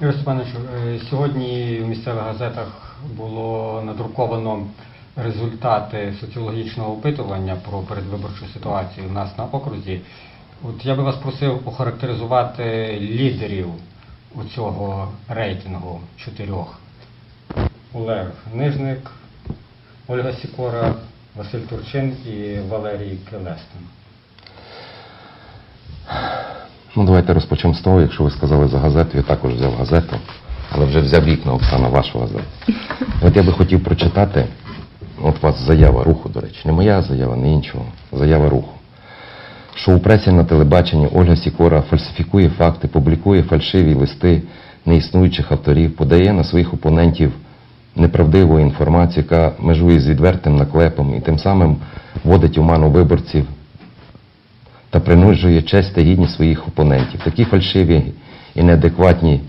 Ігор Степанович, е, сьогодні в місцевих газетах було надруковано результати соціологічного опитування про передвиборчу ситуацію у нас на окрузі. От я би вас просив охарактеризувати лідерів у цього рейтингу чотирьох. Олег Нижник, Ольга Сікора, Василь Турчин і Валерій Келестин. Ну, давайте розпочнемо з того, якщо ви сказали за газету, я також взяв газету, але вже взяв вікна Оксана, вашу газету. От я би хотів прочитати, от у вас заява руху, до речі, не моя заява, не іншого, заява руху. Що у пресі на телебаченні Ольга Сікора фальсифікує факти, публікує фальшиві листи неіснуючих авторів, подає на своїх опонентів неправдиву інформацію, яка межує з відвертим наклепом і тим самим вводить оману виборців та принуджує честь та гідність своїх опонентів. Такі фальшиві і неадекватні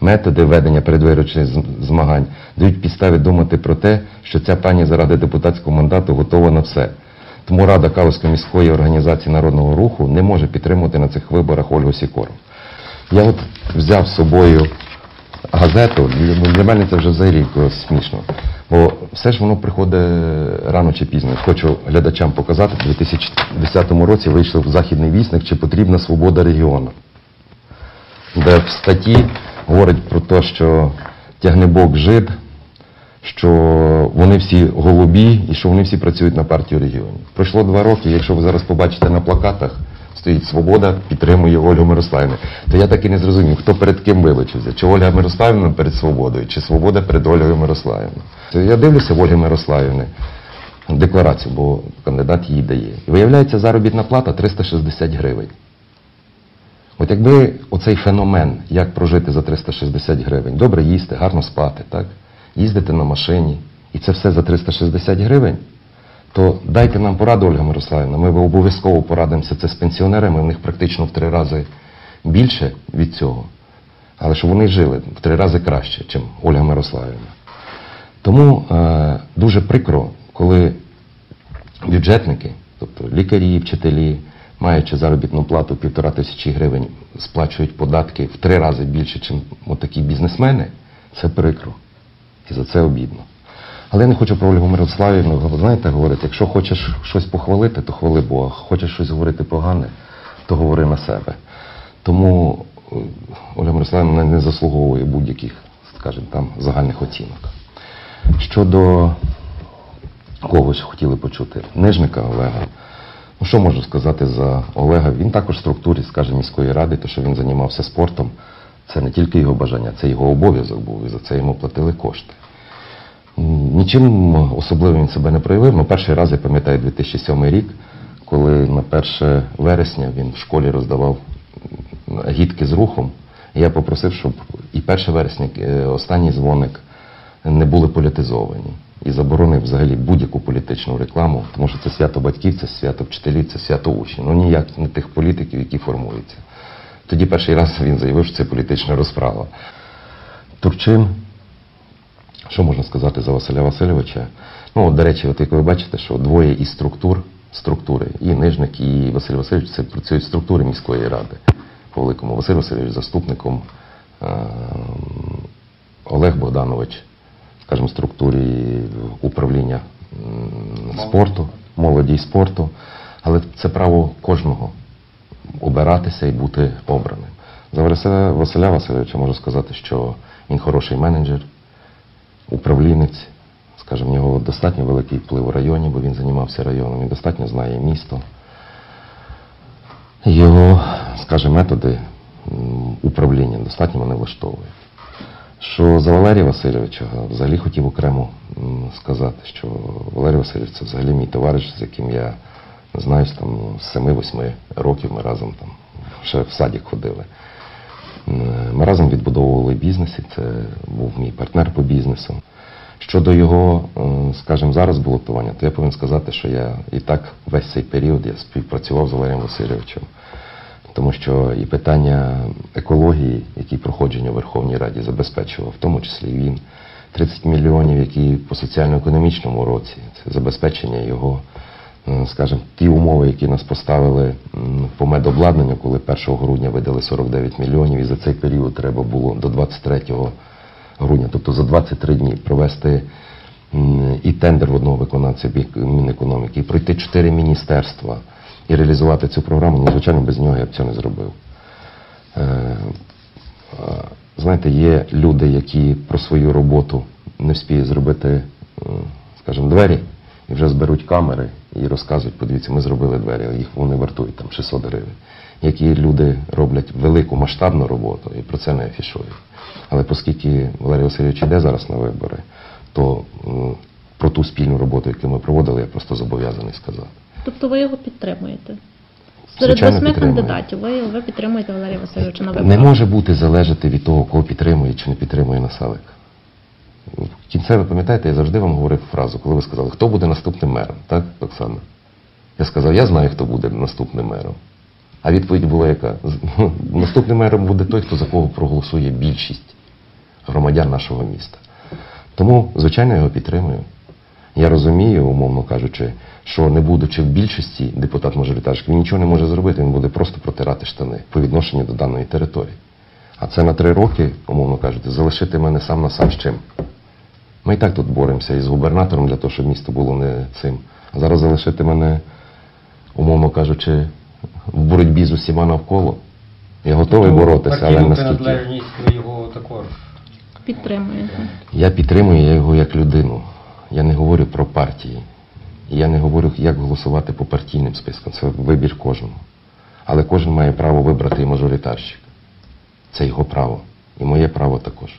методи ведення передвиборчих змагань дають підстави думати про те, що ця пані заради депутатського мандату готова на все. Тому Рада Калузької міської організації народного руху не може підтримувати на цих виборах Ольгу Сікору. Я от взяв з собою газету, для, мене це вже взагалі смішно. Бо все ж воно приходить рано чи пізно. Хочу глядачам показати, в 2010 році вийшов Західний вісник, чи потрібна свобода регіону. Де в статті говорить про те, що тягнебок жид, що вони всі голубі і що вони всі працюють на партію регіонів. Пройшло два роки, якщо ви зараз побачите на плакатах, стоїть Свобода, підтримує Ольгу Мирославівну. То я так і не зрозумів, хто перед ким вилучився. Чи Ольга Мирославівна перед Свободою, чи Свобода перед Ольгою Мирославівною. То я дивлюся в Ольги Мирославівни декларацію, бо кандидат її дає. І виявляється, заробітна плата 360 гривень. От якби оцей феномен, як прожити за 360 гривень, добре їсти, гарно спати, так? їздити на машині, і це все за 360 гривень, то дайте нам пораду, Ольга Мирославівна, ми обов'язково порадимося це з пенсіонерами, в них практично в три рази більше від цього, але щоб вони жили в три рази краще, ніж Ольга Мирославівна. Тому е, дуже прикро, коли бюджетники, тобто лікарі, вчителі, маючи заробітну плату півтора тисячі гривень, сплачують податки в три рази більше, ніж отакі бізнесмени, це прикро. І за це обідно. Але я не хочу про Ольгу Мирославівну, знаєте, говорити, якщо хочеш щось похвалити, то хвали Бога. Хочеш щось говорити погане, то говори на себе. Тому е, Ольга Мирославівна не заслуговує будь-яких, скажімо, там загальних оцінок. Щодо когось хотіли почути, Нижника Олега. Ну, що можу сказати за Олега? Він також в структурі, скажімо, міської ради, то що він займався спортом. Це не тільки його бажання, це його обов'язок був, і за це йому платили кошти. Нічим особливим він себе не проявив. Ну, перший раз я пам'ятаю 2007 рік, коли на 1 вересня він в школі роздавав м, гідки з рухом. Я попросив, щоб і 1 вересня, е, останній дзвоник не були політизовані. І заборонив взагалі будь-яку політичну рекламу, тому що це свято батьків, це свято вчителів, це свято учнів. Ну ніяк не тих політиків, які формуються. Тоді перший раз він заявив, що це політична розправа. Турчин, що можна сказати за Василя Васильовича? Ну, от, до речі, от як ви бачите, що двоє із структур, структури, і Нижник, і Василь Васильович, це працюють в структурі міської ради. По великому Василь Васильович заступником, е, Олег Богданович, скажімо, структурі управління спорту, молоді і спорту. Але це право кожного обиратися і бути обраним. За Василя Васильовича можу сказати, що він хороший менеджер, управлінець. Скажімо, в нього достатньо великий вплив у районі, бо він займався районом, він достатньо знає місто. Його, скажімо, методи управління достатньо мене влаштовують. Що за Валерія Васильовича взагалі хотів окремо сказати, що Валерій Васильович це взагалі мій товариш, з яким я знаюсь там з 7-8 років ми разом там ще в садик ходили. Ми разом відбудовували бізнес, і це був мій партнер по бізнесу. Щодо його, скажімо, зараз балотування, то я повинен сказати, що я і так весь цей період я співпрацював з Валерієм Васильовичем. Тому що і питання екології, які проходження у Верховній Раді забезпечував, в тому числі він. 30 мільйонів, які по соціально-економічному році, це забезпечення його скажімо, ті умови, які нас поставили по медобладнанню, коли 1 грудня видали 49 мільйонів, і за цей період треба було до 23 грудня, тобто за 23 дні провести і тендер в одного виконавця бік Мінекономіки, і пройти чотири міністерства і реалізувати цю програму, ну, звичайно, без нього я б цього не зробив. Е, Знаєте, є люди, які про свою роботу не вспіють зробити, скажімо, двері, і вже зберуть камери і розказують, подивіться, ми зробили двері, їх вони вартують там 600 гривень. Які люди роблять велику масштабну роботу і про це не афішують. Але оскільки Валерій Васильович іде зараз на вибори, то про ту спільну роботу, яку ми проводили, я просто зобов'язаний сказати. Тобто ви його підтримуєте? Серед восьми кандидатів ви, ви підтримуєте Валерія Васильовича на виборах? Не може бути залежати від того, кого підтримує чи не підтримує Насалик. В кінцеве, пам'ятаєте, я завжди вам говорив фразу, коли ви сказали, хто буде наступним мером, так, Оксана? Я сказав, я знаю, хто буде наступним мером. А відповідь була яка? Наступним мером буде той, хто за кого проголосує більшість громадян нашого міста. Тому, звичайно, я його підтримую. Я розумію, умовно кажучи, що не будучи в більшості депутат-мажоритарщик, він нічого не може зробити, він буде просто протирати штани по відношенню до даної території. А це на три роки, умовно кажучи, залишити мене сам на сам з чим. Ми і так тут боремося із губернатором для того, щоб місто було не цим. А зараз залишити мене, умовно кажучи, в боротьбі з усіма навколо. Я готовий Ну, боротися, але наскільки. ви його також. Підтримуєте. Я підтримую я його як людину. Не говорю. Я не говорю, як голосувати по партійним спискам. Це вибір кожного. Але кожен має право вибрати і мажоритарщик. Це його право. І моє право також.